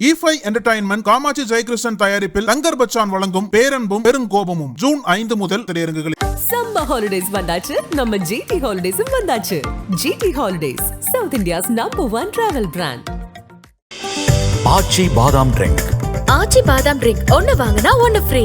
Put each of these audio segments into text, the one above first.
இஃபை entertainment Kamakshi Jayakrishnan தயாரிப்பில் தங்கர் பச்சான் வழங்கும் பேரன்பும் பெருங்கோபமும் June ஐந்து முதல் திரையரங்குகளில். சம்மர் ஹாலிடேஸ் வந்தாச்சு. நம்ம ஜிடி ஹாலிடேஸும் வந்தாச்சு. GT holidays south India's number one travel brand Aachi பாதாம் ட்ரிங்க் ஆச்சி பாதாம் ட்ரிங்க் ஒன்னு வாங்கினா ஒன்னு ஃப்ரீ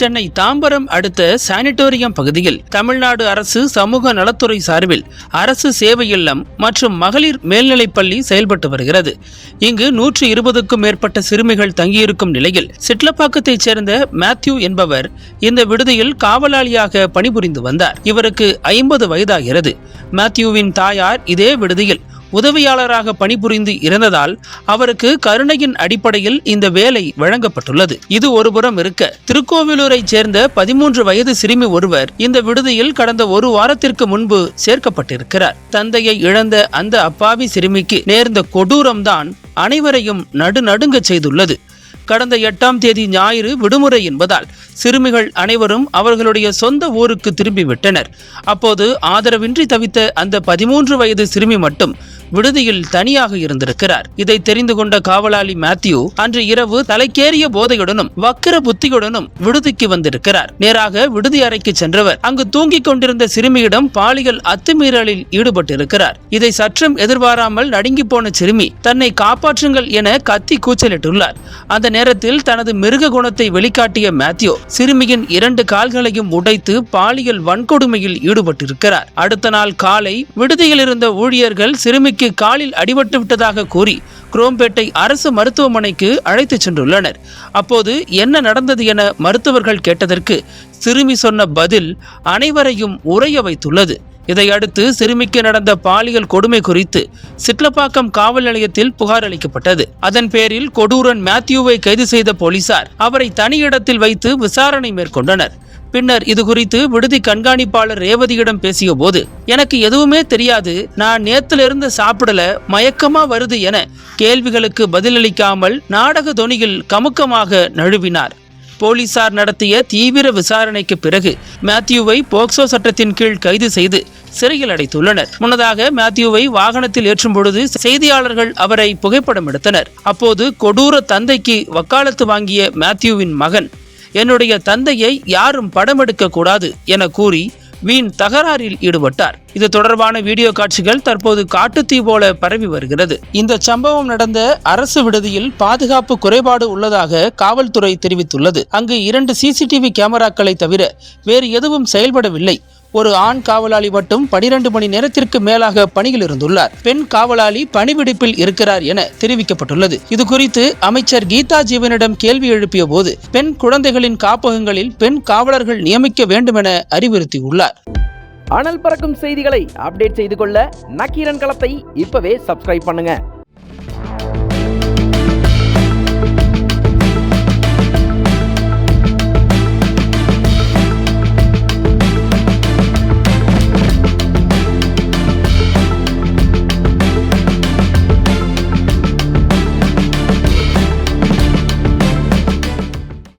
சென்னை தாம்பரம் அடுத்த சானிட்டோரியம் பகுதியில் தமிழ்நாடு அரசு சமூக நலத்துறை சார்பில் அரசு சேவை இல்லம் மற்றும் மகளிர் மேல்நிலைப்பள்ளி செயல்பட்டு வருகிறது. இங்கு நூற்று இருபதுக்கும் மேற்பட்ட சிறுமிகள் தங்கியிருக்கும் நிலையில் சிட்லப்பாக்கத்தைச் சேர்ந்த மேத்யூ என்பவர் இந்த விடுதியில் காவலாளியாக பணிபுரிந்து வந்தார். இவருக்கு ஐம்பது வயதாகிறது. மேத்யூவின் தாயார் இதே விடுதியில் உதவியாளராக பணிபுரிந்து இருந்ததால் அவருக்கு கருணையின் அடிப்படையில் இந்த வேலை வழங்கப்பட்டுள்ளது. இது ஒருபுறம் இருக்க திருக்கோவிலூரைச் சேர்ந்த பதிமூன்று வயது சிறுமி ஒருவர் இந்த விடுதியில் கடந்த ஒரு வாரத்திற்கு முன்பு சேர்க்கப்பட்டிருக்கிறார். தந்தையை இழந்த அந்த அப்பாவி சிறுமிக்கு நேர்ந்த கொடூரம்தான் அனைவரையும் நடுநடுங்க செய்துள்ளது. கடந்த எட்டாம் தேதி ஞாயிறு விடுமுறை என்பதால் சிறுமிகள் அனைவரும் அவர்களுடைய சொந்த ஊருக்கு திரும்பிவிட்டனர். அப்போது ஆதரவின்றி தவித்த அந்த பதிமூன்று வயது சிறுமி மட்டும் விடுதியில் தனியாக இருந்திருக்கிறார். இதை தெரிந்து கொண்ட காவலாளி மேத்யூ அன்று இரவு தலைக்கேறிய போதையுடனும் வக்கிர புத்தியுடனும் விடுதிக்கு வந்திருக்கிறார். நேராக விடுதி அறைக்கு சென்றவர். அங்கு தூங்கிக் கொண்டிருந்த சிறுமியிடம் பாலியல் அத்துமீறலில் ஈடுபட்டிருக்கிறார். இதை சற்றும் எதிர்பாராமல் நடுங்கி போன சிறுமி தன்னை காப்பாற்றுங்கள் என கத்தி கூச்சலிட்டுள்ளார். அந்த நேரத்தில் தனது மிருக குணத்தை வெளிக்காட்டிய மேத்யூ சிறுமியின் இரண்டு கால்களையும் உடைத்து பாலியல் வன்கொடுமையில் ஈடுபட்டிருக்கிறார். அடுத்த நாள் காலை விடுதியில் இருந்த ஊழியர்கள் சிறுமிக்கு காலில் அடிபட்டு விட்டதாக கூறி குரோம்பேட்டை அரசு மருத்துவமனைக்கு அழைத்துச் சென்றுள்ளனர். அப்போது என்ன நடந்தது என மருத்துவர்கள் கேட்டதற்கு சிறுமி சொன்ன பதில் அனைவரையும் உறைய வைத்துள்ளது. இதையடுத்து சிறுமிக்கு நடந்த பாலியல் கொடுமை குறித்து சிட்லப்பாக்கம் காவல் நிலையத்தில் புகார் அளிக்கப்பட்டது. அதன் பேரில் கொடூரன் மேத்யூவை கைது செய்த போலீசார் அவரை தனியிடத்தில் வைத்து விசாரணை மேற்கொண்டனர். பின்னர் இது குறித்து விடுதி கண்காணிப்பாளர் ரேவதியிடம் பேசிய போது எனக்கு எதுவுமே தெரியாது. நான் நேத்துல இருந்து சாப்பிடல. மயக்கமா வருது என கேள்விகளுக்கு பதிலளிக்காமல் நாடக தொனியில் கமுக்கமாக நழுவினார். போலீசார் நடத்திய தீவிர விசாரணைக்கு பிறகு மேத்யூவை போக்சோ சட்டத்தின் கீழ் கைது செய்து சிறையில் அடைத்துள்ளனர். முன்னதாக மேத்யூவை வாகனத்தில் ஏற்றும் பொழுது செய்தியாளர்கள் அவரை புகைப்படம் எடுத்தனர். அப்போது கொடூர தந்தைக்கு வக்காலத்து வாங்கிய மேத்யூவின் மகன் என்னுடைய தந்தையை யாரும் படம் எடுக்க கூடாது என கூறி வீண் தகராறில் ஈடுபட்டார். இது தொடர்பான வீடியோ காட்சிகள் தற்போது காட்டுத்தீ போல பரவி வருகிறது. இந்த சம்பவம் நடந்த அரசு விடுதியில் பாதுகாப்பு குறைபாடு உள்ளதாக காவல்துறை தெரிவித்துள்ளது. அங்கு இரண்டு சிசிடிவி கேமராக்களை தவிர வேறு எதுவும் செயல்படவில்லை. ஒரு ஆண் காவலாளி மட்டும் பனிரெண்டு மணி நேரத்திற்கு மேலாக பணியில் இருந்துள்ளார். பெண் காவலாளி பணிவிடுப்பில் இருக்கிறார் என தெரிவிக்கப்பட்டுள்ளது. இது குறித்து அமைச்சர் கீதா ஜீவனிடம் கேள்வி எழுப்பிய போது பெண் குழந்தைகளின் காப்பகங்களில் பெண் காவலர்கள் நியமிக்க வேண்டும் என அறிவுறுத்தியுள்ளார். அனல் பறக்கும் செய்திகளை அப்டேட் செய்து கொள்ள நக்கீரன் களத்தை இப்பவே சப்ஸ்கிரைப் பண்ணுங்க.